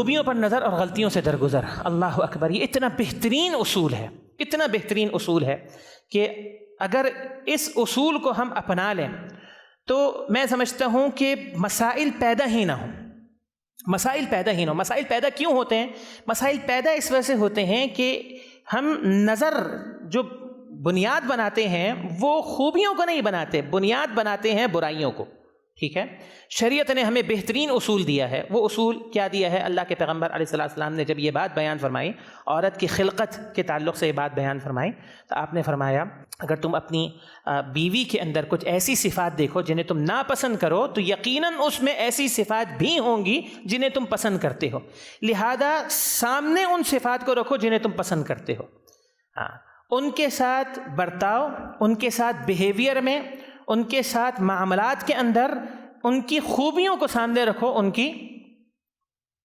خوبیوں پر نظر اور غلطیوں سے درگزر۔ اللہ اکبر، یہ اتنا بہترین اصول ہے، اتنا بہترین اصول ہے کہ اگر اس اصول کو ہم اپنا لیں تو میں سمجھتا ہوں کہ مسائل پیدا ہی نہ ہوں۔ مسائل پیدا ہی نہ ہوں۔ مسائل پیدا کیوں ہوتے ہیں؟ مسائل پیدا اس وجہ سے ہوتے ہیں کہ ہم نظر جو بنیاد بناتے ہیں وہ خوبیوں کو نہیں بناتے، بنیاد بناتے ہیں برائیوں کو۔ ٹھیک ہے؟ شریعت نے ہمیں بہترین اصول دیا ہے۔ وہ اصول کیا دیا ہے؟ اللہ کے پیغمبر علیہ السلام السلام نے جب یہ بات بیان فرمائی، عورت کی خلقت کے تعلق سے یہ بات بیان فرمائی، تو آپ نے فرمایا، اگر تم اپنی بیوی کے اندر کچھ ایسی صفات دیکھو جنہیں تم ناپسند کرو، تو یقیناً اس میں ایسی صفات بھی ہوں گی جنہیں تم پسند کرتے ہو۔ لہذا سامنے ان صفات کو رکھو جنہیں تم پسند کرتے ہو۔ ہاں ان کے ساتھ برتاؤ، ان کے ساتھ بیہیویئر میں ان کے ساتھ معاملات کے اندر ان کی خوبیوں کو سامنے رکھو، ان کی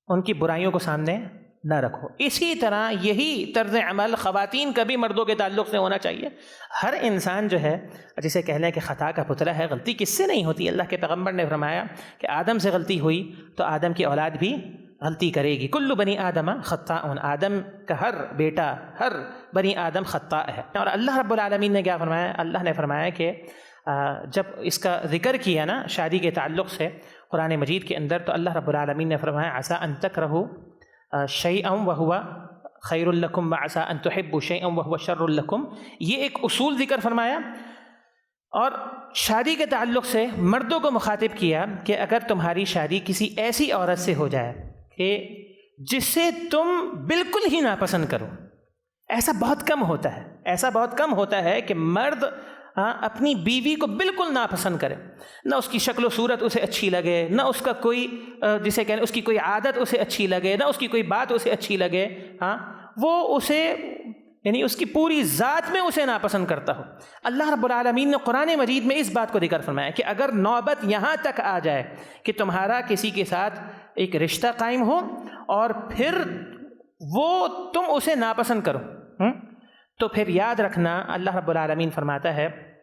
ان کی برائیوں کو سامنے نہ رکھو۔ اسی طرح یہی طرز عمل خواتین کا بھی مردوں کے تعلق سے ہونا چاہیے۔ ہر انسان جو ہے، جسے کہہ لیں کہ خطا کا پتلا ہے، غلطی کس سے نہیں ہوتی؟ اللہ کے پیغمبر نے فرمایا کہ آدم سے غلطی ہوئی تو آدم کی اولاد بھی غلطی کرے گی۔ کلو بنی آدم خطا آدم کا ہر بیٹا، ہر بنی آدم خطا ہے۔ اور اللہ رب العالمین نے کیا فرمایا؟ اللہ نے فرمایا کہ جب اس کا ذکر کیا نا شادی کے تعلق سے قرآن مجید کے اندر، تو اللہ رب العالمین نے فرمایا آسا ان تک رہو شعی ام و ہوا خیر القم و آسا ان تحب شعی ام و ہوا شر القم یہ ایک اصول ذکر فرمایا اور شادی کے تعلق سے مردوں کو مخاطب کیا کہ اگر تمہاری شادی کسی ایسی عورت سے ہو جائے کہ جسے تم بالکل ہی ناپسند کرو، ایسا بہت کم ہوتا ہے، ایسا بہت کم ہوتا ہے کہ مرد ہاں اپنی بیوی کو بالکل ناپسند کرے نہ اس کی شکل و صورت اسے اچھی لگے، نہ اس کا کوئی جسے کہیں اس کی کوئی عادت اسے اچھی لگے، نہ اس کی کوئی بات اسے اچھی لگے ہاں وہ اسے یعنی اس کی پوری ذات میں اسے ناپسند کرتا ہو۔ اللہ رب العالمین نے قرآن مجید میں اس بات کو ذکر فرمایا کہ اگر نوبت یہاں تک آ جائے کہ تمہارا کسی کے ساتھ ایک رشتہ قائم ہو اور پھر وہ تم اسے ناپسند کرو۔ تو پھر یاد رکھنا، اللہ رب العالمین فرماتا ہے،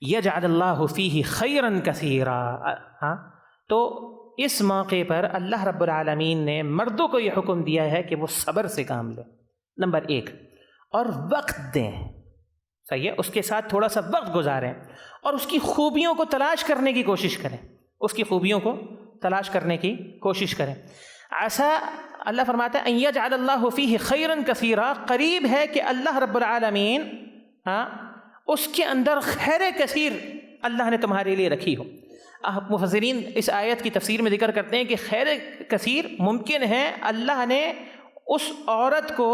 یجعل اللہ فیہ خیرن کثیرا۔ ہاں؟ تو اس موقع پر اللہ رب العالمین نے مردوں کو یہ حکم دیا ہے کہ وہ صبر سے کام لیں۔ نمبر ایک، اور وقت دیں۔ صحیح ہے؟ اس کے ساتھ تھوڑا سا وقت گزاریں اور اس کی خوبیوں کو تلاش کرنے کی کوشش کریں۔ اس کی خوبیوں کو تلاش کرنے کی کوشش کریں۔ ایسا اللہ فرماتا ہے یجعل اللہ فیہ خیرن کثیرا قریب ہے کہ اللہ رب العالمین ہاں اس کے اندر خیر کثیر اللہ نے تمہارے لیے رکھی ہو۔ مفسرین اس آیت کی تفسیر میں ذکر کرتے ہیں کہ خیر کثیر ممکن ہے اللہ نے اس عورت کو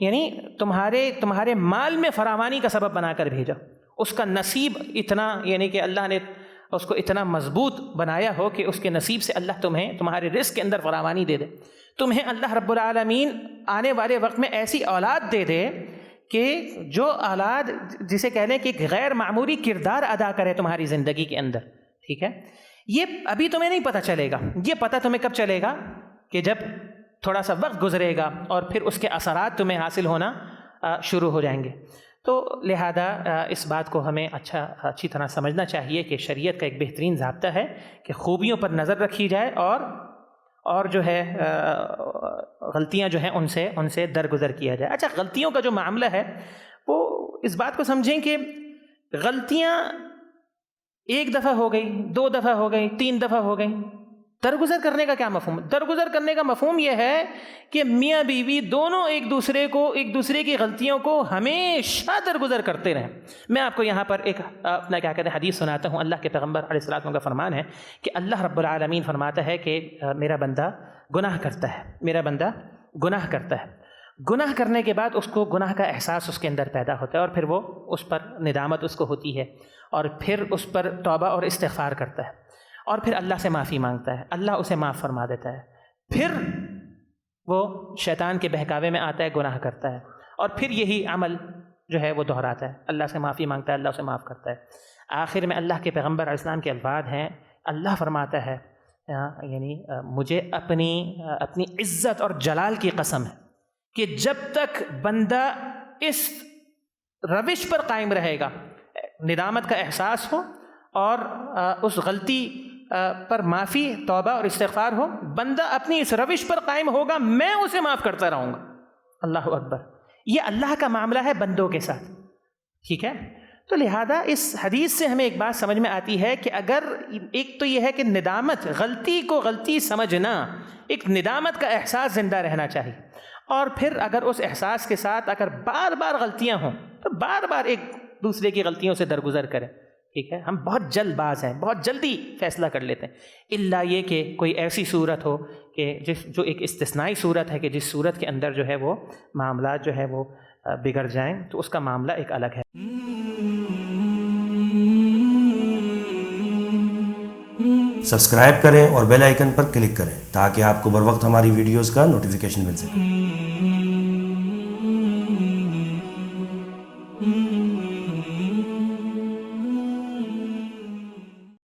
یعنی تمہارے تمہارے مال میں فراوانی کا سبب بنا کر بھیجا۔ اس کا نصیب اتنا یعنی کہ اللہ نے اس کو اتنا مضبوط بنایا ہو کہ اس کے نصیب سے اللہ تمہیں، تمہارے رزق کے اندر فراوانی دے دے۔ تمہیں اللہ رب العالمین آنے والے وقت میں ایسی اولاد دے دے کہ جو اولاد جسے کہہ لیں کہ غیر معمولی کردار ادا کرے تمہاری زندگی کے اندر، ٹھیک ہے؟ یہ ابھی تمہیں نہیں پتہ چلے گا۔ یہ پتہ تمہیں کب چلے گا؟ کہ جب تھوڑا سا وقت گزرے گا اور پھر اس کے اثرات تمہیں حاصل ہونا شروع ہو جائیں گے۔ تو لہذا اس بات کو ہمیں اچھا اچھی طرح سمجھنا چاہیے کہ شریعت کا ایک بہترین ضابطہ ہے کہ خوبیوں پر نظر رکھی جائے اور اور جو ہے غلطیاں جو ہیں ان سے ان سے درگزر کیا جائے۔ اچھا غلطیوں کا جو معاملہ ہے، وہ اس بات کو سمجھیں کہ غلطیاں ایک دفعہ ہو گئی، دو دفعہ ہو گئی، تین دفعہ ہو گئی۔ درگزر کرنے کا کیا مفہوم؟ درگزر کرنے کا مفہوم یہ ہے کہ میاں بیوی دونوں ایک دوسرے کو، ایک دوسرے کی غلطیوں کو ہمیشہ درگزر کرتے رہیں۔ میں آپ کو یہاں پر ایک، اپنا کیا کہتے ہیں، حدیث سناتا ہوں۔ اللہ کے پیغمبر علیہ السلام کا فرمان ہے کہ اللہ رب العالمین فرماتا ہے کہ میرا بندہ گناہ کرتا ہے۔ میرا بندہ گناہ کرتا ہے۔ گناہ کرنے کے بعد اس کو گناہ کا احساس اس کے اندر پیدا ہوتا ہے اور پھر وہ اس پر ندامت اس کو ہوتی ہے اور پھر اس پر توبہ اور استغفار کرتا ہے۔ اور پھر اللہ سے معافی مانگتا ہے، اللہ اسے معاف فرما دیتا ہے۔ پھر وہ شیطان کے بہکاوے میں آتا ہے، گناہ کرتا ہے۔ اور پھر یہی عمل جو ہے، وہ دہراتا ہے۔ اللہ سے معافی مانگتا ہے، اللہ اسے معاف کرتا ہے۔ آخر میں اللہ کے پیغمبر اسلام کے الفاظ ہیں، اللہ فرماتا ہے یعنی مجھے اپنی اپنی عزت اور جلال کی قسم ہے کہ جب تک بندہ اس روش پر قائم رہے گا ندامت کا احساس ہو اور اس غلطی پر معافی، توبہ اور استغفار ہو، بندہ اپنی اس روش پر قائم ہوگا، میں اسے معاف کرتا رہوں گا۔ اللہ اکبر۔ یہ اللہ کا معاملہ ہے بندوں کے ساتھ۔ ٹھیک ہے؟ تو لہذا اس حدیث سے ہمیں ایک بات سمجھ میں آتی ہے کہ اگر ایک تو یہ ہے کہ ندامت، غلطی کو غلطی سمجھنا ایک ندامت کا احساس زندہ رہنا چاہیے۔ اور پھر اگر اس احساس کے ساتھ اگر بار بار غلطیاں ہوں، تو بار بار ایک دوسرے کی غلطیوں سے درگزر کریں۔ ٹھیک ہے؟ ہم بہت جلد باز ہیں، بہت جلدی فیصلہ کر لیتے ہیں۔ اللہ یہ کہ کوئی ایسی صورت ہو کہ جس، جو ایک استثنائی صورت ہے کہ جس صورت کے اندر جو ہے وہ معاملات جو ہے وہ بگڑ جائیں، تو اس کا معاملہ ایک الگ ہے۔ سبسکرائب کریں اور بیل آئیکن پر کلک کریں تاکہ آپ کو بر وقت ہماری ویڈیوز کا نوٹیفیکیشن مل سکے۔